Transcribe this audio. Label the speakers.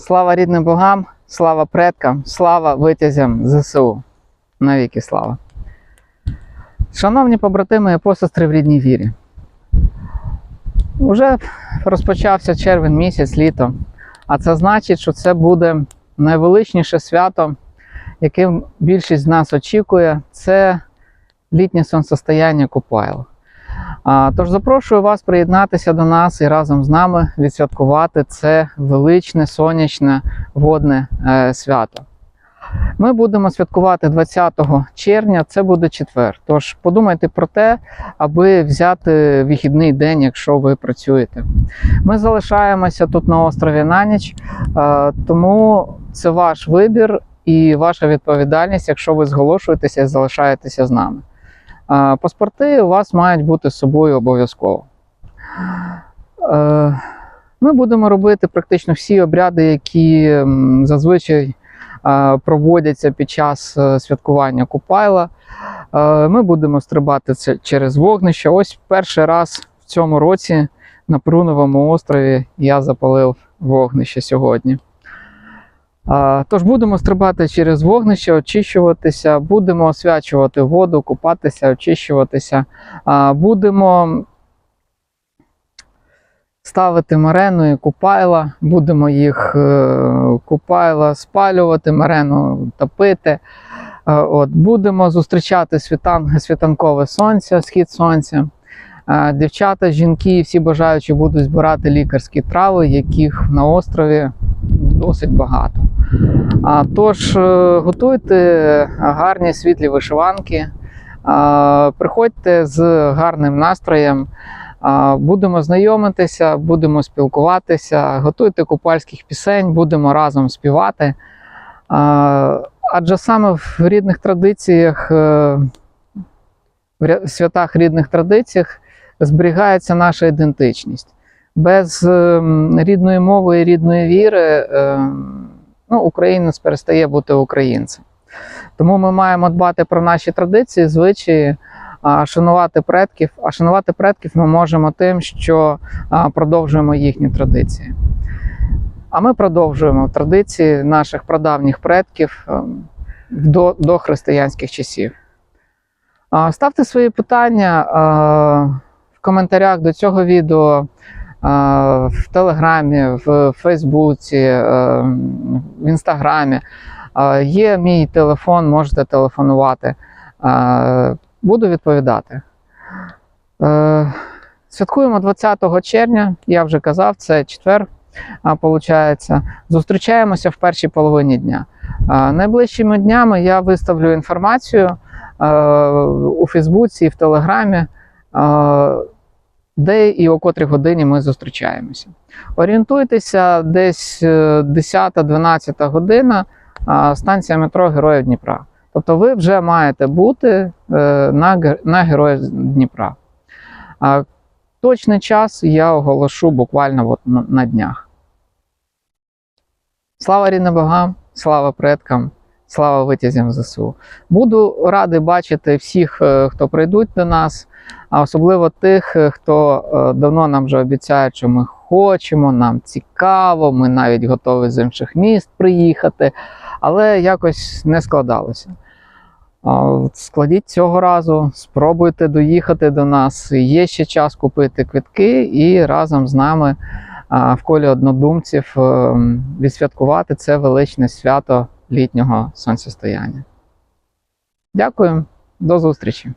Speaker 1: Слава рідним богам, слава предкам, слава витязям ЗСУ. Навіки слава. Шановні побратими і посестри в рідній вірі. Уже розпочався червень місяць, літо. А це значить, що це буде найвеличніше свято, яким більшість з нас очікує. Це літнє сонцестояння Купайло. Тож запрошую вас приєднатися до нас і разом з нами відсвяткувати це величне сонячне водне е, свято. Ми будемо святкувати 20 червня, це буде четвер. Тож подумайте про те, аби взяти вихідний день, якщо ви працюєте. Ми залишаємося тут на острові на ніч, е, тому це ваш вибір і ваша відповідальність, якщо ви зголошуєтеся і залишаєтеся з нами. Паспорти у вас мають бути з собою обов'язково. Е, Ми будемо робити практично всі обряди, які зазвичай е, проводяться під час е, святкування Купайла. Ми будемо стрибати це через вогнище. Ось перший раз в цьому році на Пруновому острові я запалив вогнище сьогодні. Тож будемо стрибати через вогнище, очищуватися, будемо освячувати воду, купатися, очищуватися. Будемо ставити марену і купайла, будемо їх е, купайла спалювати, марену топити. От, будемо зустрічати світан, світанкове сонце, схід сонця. Дівчата, жінки і всі бажаючі будуть збирати лікарські трави, яких на острові досить багато. Тож е, готуйте гарні світлі вишиванки, приходьте з гарним настроєм. Будемо знайомитися, будемо спілкуватися, готуйте купальських пісень, будемо разом співати. Адже саме в рідних традиціях, е, в святах рідних традиціях зберігається наша ідентичність. Без ем, рідної мови і рідної віри ем, ну, українець перестає бути українцем. Тому ми маємо дбати про наші традиції, звичаї, шанувати предків. А шанувати предків ми можемо тим, що продовжуємо їхні традиції. А ми продовжуємо традиції наших прадавніх предків до, до християнських часів. Ставте свої питання в коментарях до цього відео. В Телеграмі, в Фейсбуці, е, в Інстаграмі. Є мій телефон, можете телефонувати. Буду відповідати. Е, Святкуємо 20 червня, я вже казав, це четвер. Получається, зустрічаємося в першій половині дня. Найближчими днями я виставлю інформацію е, у Фейсбуці і в Телеграмі, де і о котрій годині ми зустрічаємося. Орієнтуйтеся десь е, 10-12 година, станція метро Героїв Дніпра. Тобто ви вже маєте бути е, на, на Героїв Дніпра. Точний час я оголошу буквально от на, днях. Слава рідним богам, слава предкам, слава витязям ЗСУ. Буду радий бачити всіх, е, хто прийдуть до нас, а особливо тих, е, хто е, давно нам вже обіцяє, що ми хочемо, нам цікаво, ми навіть готові з інших міст приїхати, але якось не складалося. Складіть цього разу, спробуйте доїхати до нас. Є ще час купити квитки і разом з нами в колі однодумців е, відсвяткувати це величне свято літнього сонцестояння. Дякую, до зустрічі!